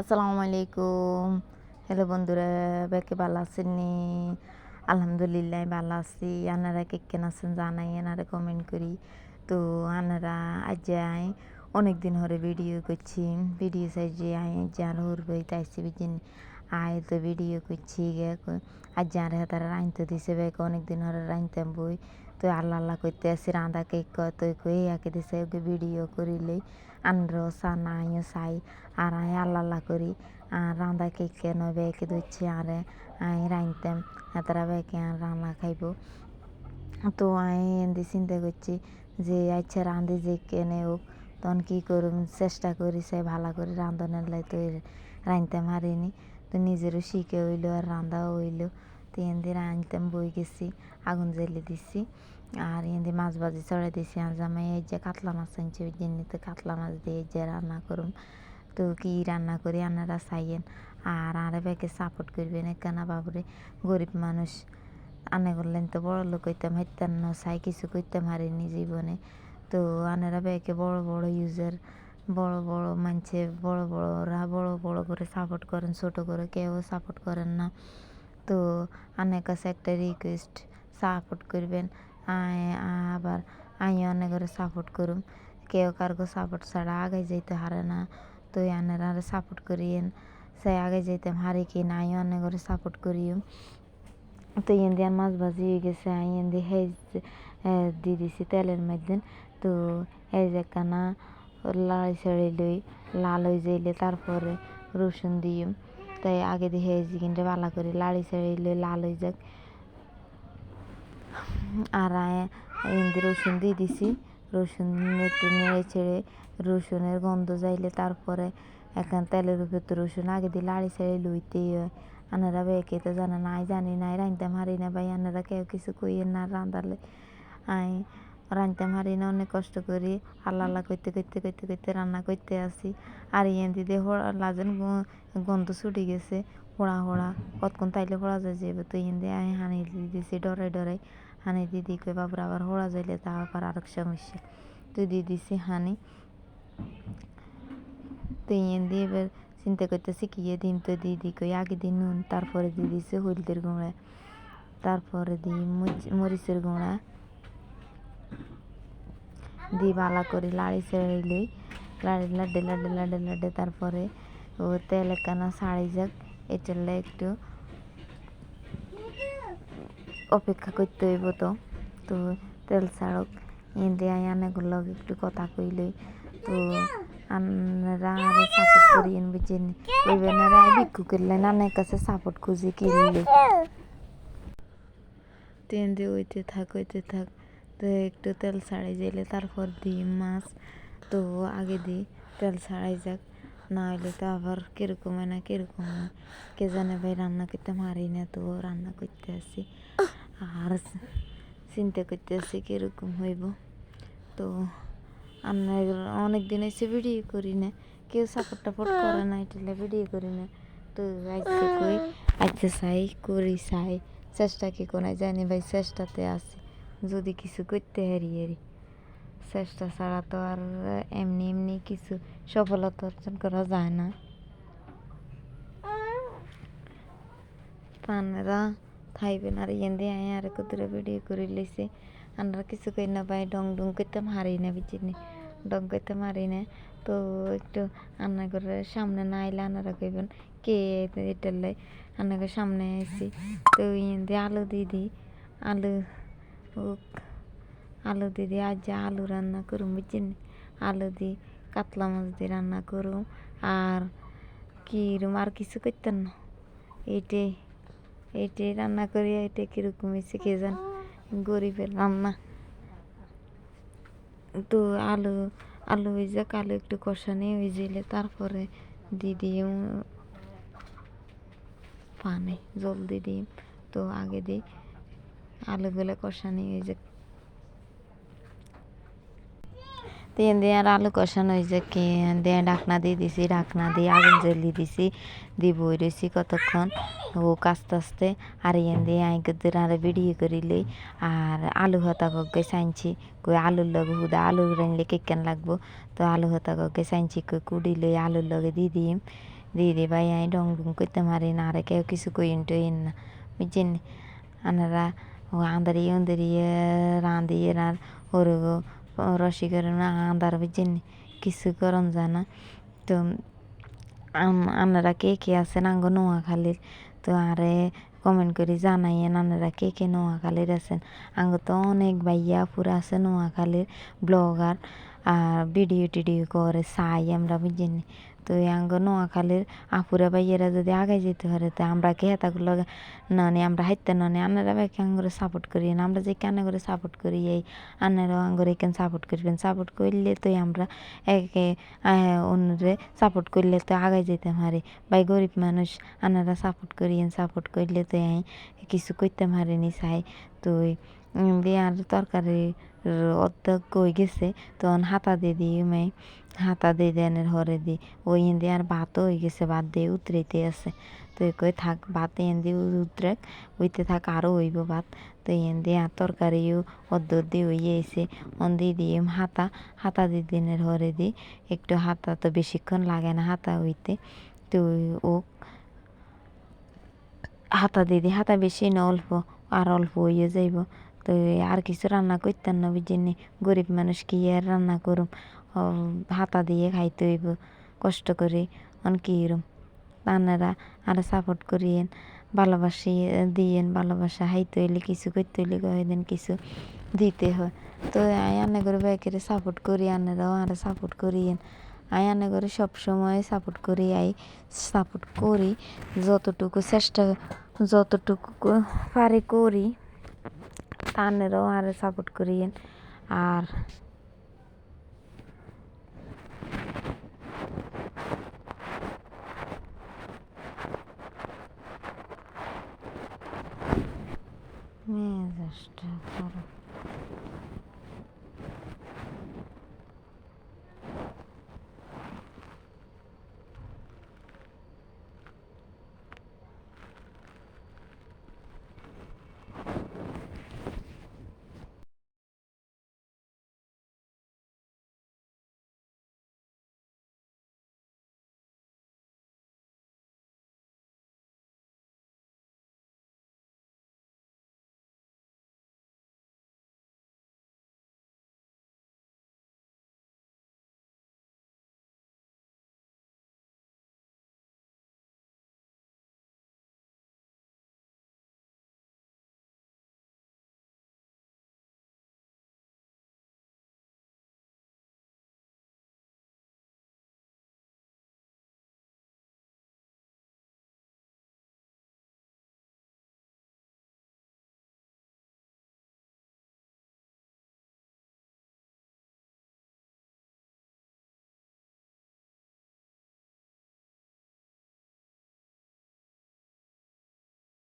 আসসালামু আলাইকুম। হ্যালো বন্ধুরা বেকে ভালো নি? আলহামদুলিল্লাহ ভালো আছি। আনারা কে কেন আছেন জানাই এনারা কমেন্ট করি। তো আনারা আজ যাই অনেক দিন হরে ভিডিও করছি। ভিডিও সাইজে আই যার হরবে তাইছি বিজিন আয় তো ভিডিও করছি গে। আজ যার হাতারা রাইনতে দিছে বেকে অনেক দিন হরে রাইনতাম বই। তো আল্লাহ আল্লাহ করতে আসি রাঁধা কেক তো কই একে দিছে video করিলেই আনরো Sana IO Sai R I আল্লাহ আল্লাহ করি। আর রাঁধা কেক কেন বেকে দিচ্ছে আরে আই রাইনতাম এতরা বেকে আর রান্না খাইব। তো আই এমনি চিন্তা করছি যে আচ্ছা রাঁধে যে কেনে হোক, তখন কী করুম? চেষ্টা করি সে ভালো করে রাঁধনের লাই তো রাঁধতে মারিনি। তো নিজেরও শিখে হইল আর রান্ধাও হইল। তো এমনি রাঁধতাম বই গেছি, আগুন জ্বেলে দিছি। আর এমনি মাছ ভাজি চড়াই দিছি, আর জামাই এই যে কাতলা মাছ আনছে, ওই জন্যতে কাতলা মাছ দিয়ে যে রান্না করুম। তো কি রান্না করি আনারা চাইয়েন। আর আরে ব্যাগে সাপোর্ট করবেন কেন বাবুরে। গরিব মানুষ, আনে করলেন তো বড় লোক হইতাম, হাইতাম না, চাই কিছু করতে পারিনি জীবনে। তো আনেরা ব্যাগে বড় বড় ইউজার বড় বড় মানছে, বড় বড়রা বড় বড় করে সাপোর্ট করেন, ছোট করে কেউ সাপোর্ট করেন না। তো আনের কাছে একটা রিকোয়েস্ট সাপোর্ট করবেন। আবার আমি অনেক করে সাপোর্ট করুম। কেউ কারও সাপোর্ট ছাড়া আগে যেতে হারে না। তো আনেরা সাপোর্ট করিয়েন। সে আগে যেতাম হারি কি না আমি অনেক করে সাপোর্ট করিও তো এন দিয়ে মাছ ভাজি হয়ে গেছে আমি এন দিয়ে হেজ দিয়ে দিছি তেলের মধ্যে তো হেজ একখানা লাল ছেড়ে লই, লাল হয়ে যাইলে তারপরে রসুন দিই তাই আগে দিয়ে হেজ কিনতে ভালো করে লাড়ি ছেড়ে লই, লাল হয়ে যাক। আর রসুন দিয়ে দিছি। রসুন একটু নেড়ে ছেড়ে রসুনের গন্ধ যাইলে তারপরে এখন তেলের উপর তো রসুন আগে দিয়ে লাড়ি ছেড়ে লইতেই হয়। আনারা বেকে তো জানে নাই জানি নাই রাঁধতে মারি না ভাই, আনারা কেউ কিছু কইয়েন না রাঁধালে। আই রাঁধতে মারি না, অনেক কষ্ট করি, আল্লাহ আল্লাহ করতে করতে করতে করতে রান্না করতে আসি। আর ইয়ে দিদি লাজেন গন্ধ ছুটে গেছে হোড়া হোড়া কতক্ষণ তাইলে হোড়া যায় যাবে তো ইয়ে দিয়ে আমি হানি দিছি ডরাই ডরাই হানি দিদি কই বাবুর আবার হোড়া যাইলে তা আবার আরেক সমস্যা তো দিয়ে দিছি হানি তো ইয়ে দিয়ে এবার চিন্তা করতেছি কি দিন তো দিদি কই আগে দিন নুন তারপরে দিয়ে দিছে হলদের গুঁড়া তারপরে দিই মরিচের গুঁড়া দিয়ে ভালো করে লাড়ি ছেড়ে লই লাড়ি লাড্ডে লাড্ডে লাড্ডে লাড্ডে তারপরে ও তেল একখানা ছাড়ি যাক এটালে একটু অপেক্ষা করতে হইব তো। তো তেল ছাড়ক এতে আয়ানেগুলো একটু কথা কইলই তো আনরা আরে সাপোর্ট করিয়েন বুঝেন কইবেন আর ভিক্ষু করলেন আনের কাছে সাপোর্ট খুঁজে কিনলে তেন দিয়ে থাক, ওইতে থাক। তো একটু তেল ছাড়াই যাইলে, তারপর দিই মাছ। তো আগে দিই তেল ছাড়াই যাক। না হলে তো আবার কীরকম হয় না কীরকম হয়। কে জানে ভাই রান্না করতে মারি না তো রান্না করতে আসি। আর চিন্তা করতে আসি কীরকম হইব। তো অনেক দিন এসে ভিডিও করি না। কেউ সাপোর্ট টাপোর্ট করে না, এটা ভিডিও করি না। তো আজকে কই? আজকে চাই, করি চাই। চেষ্টা কি কোনো জানি ভাই, চেষ্টাতে আছি। যদি কিছু করতে হারি হারি। চেষ্টা ছাড়া তো আর এমনি এমনি কিছু সফলতা অর্জন করা যায় না। পানেরা খাইবেন আর ইয়ে দিয়ে আয় আর কুদরে ভিডিও করে লইছে। আমরা কিছু কই না ভাই, ডং ডং করতে মারি না বুঝিনি ডং করতে মারি না। তো একটু রান্না করে সামনে না আইলে আনারা কইবেন, কে এটালে রান্নাঘর সামনে আসি তো ইয়ে দিয়ে আলু দিয়ে দিই আলু আলু দিয়ে আজ আলু রান্না করুম বুঝছেন আলু দিয়ে কাতলা মাছ দিয়ে রান্না করুম আর কীরম আর কিছু করতেন না এইটাই এইটাই রান্না করি এটা কীরকম হয়েছে কে জান গরিবের রান্না তো আলু আলু হয়ে যাক আলু একটু কষানি হয়ে যাইলে তারপরে দিয়ে দিই পানি জল দিয়ে দিই তো আগে দিই আলুগুলো কষানি হয়ে যাক তিন দিয়ে আর আলু কষানো হয়েছে কি, দিয়ে ঢাকনা দিয়ে দিছি ঢাকনা দিয়ে আগুন জ্বলি দিছি দিয়ে বই রয়েছি কতক্ষণ, ও আস্তে আস্তে আর ইয়েন দিয়ে আই গদের আর ভিডিও করিলে আর আলু হতা গগে চাইছি কই আলুর লগে হুদা আলু রানলে কেকেন লাগবো, তো আলু হতা গগে চাইছি কই কুড়ি লই আলুর লগে দিয়ে দিম দিদি ভাই আই ডং ডুং করতে পারি না, আর কেউ কিছু কইন টইন না, বুঝছেন? আনারা ও আন্দারি উন্দারি রাঁধিয়ে আর ওরগো রসি করে না আন্দার বুঝছেন কিছু করন জানা তো আপনারা কে কে আছেন আঙ্গ নোয়াখালীর তো আরে কমেন্ট করে জানাইয়েন আপনারা কে কে নোয়াখালীর আছেন আঙ্গ তো অনেক ভাইয়া পুরা আছে নোয়াখালীর ব্লগার ভিডিও টিডিও করে চাই আমরা বুঝিনি তো আঙ্গ নোয়াখালীর আপুরা ভাইয়েরা যদি আগে যেতে পারে তো আমরা কে হেতাগুলো ননে আমরা হাইতে ননে আনারা ভাইকে আঙ্গরে সাপোর্ট করি না আমরা যে কেন করে সাপোর্ট করি এই আনারাও আঙ্গরে কেন সাপোর্ট করবেন সাপোর্ট করলে তো আমরা একে অন্যরে সাপোর্ট করলে তো আগে যেতে পারে ভাই গরিব মানুষ আনারা সাপোর্ট করিয়েন সাপোর্ট করলে তো কিছু করতে পারিনি চাই তো দিয়ে আর তরকারি অর্ধেক কই গেছে, তখন হাতা দিয়ে দিই মেয়ে হাতা দিয়ে দেনের হরে দি ওই হিন্দি আর ভাতও হয়ে গেছে, ভাত দিয়ে উতরেতে আছে। তো কই থাক, ভাত এন দিয়ে উতরেক ওইতে থাক আরও হইব ভাত। তো এন আর তরকারিও অর্ধ দিয়ে হয়ে এসে অন দিয়ে দিয়ে হাতা হাতা দিয়ে দিনের হরে দি একটু হাতা তো বেশিক্ষণ লাগে না হাতা হইতে। তো ও হাতা দিয়ে দিই, হাতা বেশি না অল্প, আর অল্প হইয়ে যাইব। তো আর কিছু রান্না করতেন না, বুঝিনি। গরিব মানুষ কি আর রান্না করুম? হাতা দিয়ে খাইতে হইব, কষ্ট করে, অন কি এরম আপনারা আর সাপোর্ট করিয়েন, ভালোবাসি দিয়েন, ভালোবাসা হাইতে হইলে কিছু করতে হইলে কয়েকদিন কিছু দিতে হয়। তো আয় আনে করে বাইকের সাপোর্ট করি, আনেরাও আর সাপোর্ট করিয়েন। আয় আনে করে সবসময় সাপোর্ট করি, আই সাপোর্ট করি, যতটুকু চেষ্টা, যতটুকু পারি করি। তানেরাও আর সাপোর্ট করিয়েন। আর মেজাজটা খারাপ।